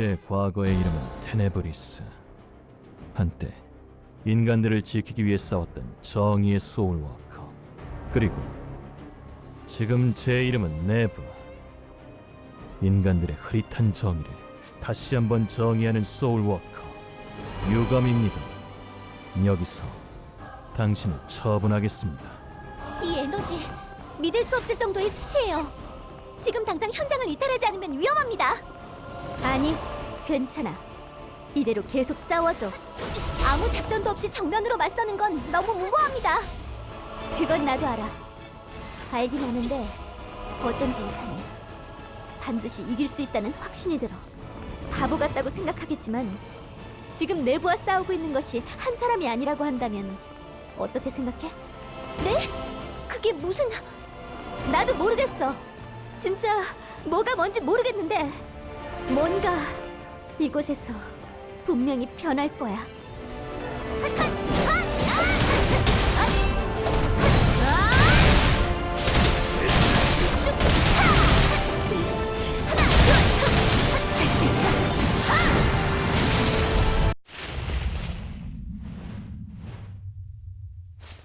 로이스의 과거의 이름은 테네브리스. 한때 인간들을 지키기 위해 싸웠던 정의의 소울워커. 그리고 지금 제 이름은 네브. 인간들의 흐릿한 정의를 다시 한번 정의하는 소울워커. 유감입니다. 여기서 당신을 처분하겠습니다. 이 에너지 믿을 수 없을 정도의 수치예요. 지금 당장 현장을 이탈하지 않으면 위험합니다. 아니, 괜찮아. 이대로 계속 싸워줘. 아무 작전도 없이 정면으로 맞서는 건 너무 무모합니다. 그건 나도 알아. 알긴 아는데 어쩐지 이상해. 반드시 이길 수 있다는 확신이 들어. 바보 같다고 생각하겠지만 지금 내부와 싸우고 있는 것이 한 사람이 아니라고 한다면 어떻게 생각해? 네? 그게 무슨... 나도 모르겠어. 진짜 뭐가 뭔지 모르겠는데 뭔가 이곳에서 분명히 변할 거야.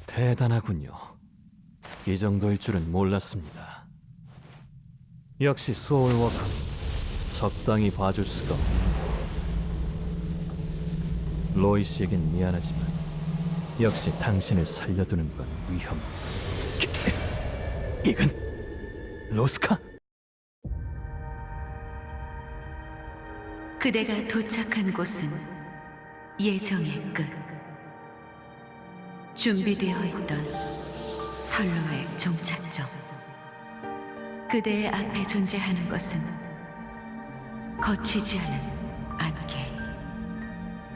대단하군요. 이 정도일 줄은 몰랐습니다. 역시 소울워커 적당히 봐줄 수가 없네요. 로이 씨에겐 미안하지만 역시 당신을 살려두는 건 위험. 이건 로스카? 그대가 도착한 곳은 예정의 끝. 준비되어 있던 선로의 종착점. 그대의 앞에 존재하는 것은 거치지 않은 안개.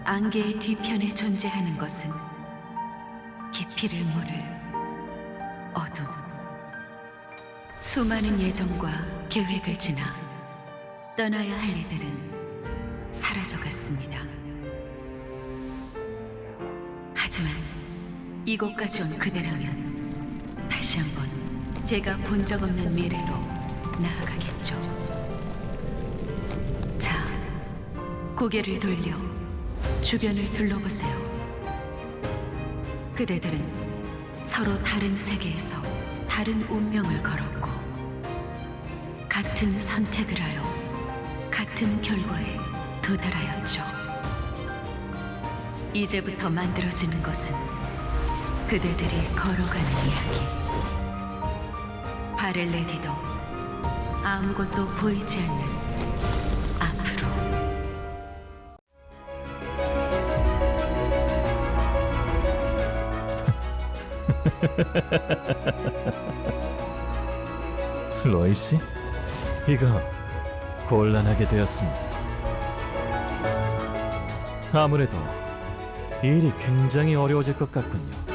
안개의 뒤편에 존재하는 것은 깊이를 모를 어둠. 수많은 예정과 계획을 지나 떠나야 할 이들은 사라져갔습니다. 하지만 이곳까지 온 그대라면 다시 한번 제가 본 적 없는 미래로 나아가겠죠. 고개를 돌려 주변을 둘러보세요. 그대들은 서로 다른 세계에서 다른 운명을 걸었고 같은 선택을 하여 같은 결과에 도달하였죠. 이제부터 만들어지는 것은 그대들이 걸어가는 이야기. 내디도 아무것도 보이지 않는 로이 씨? 이거 곤란하게 되었습니다. 아무래도 일이 굉장히 어려워질 것 같군요.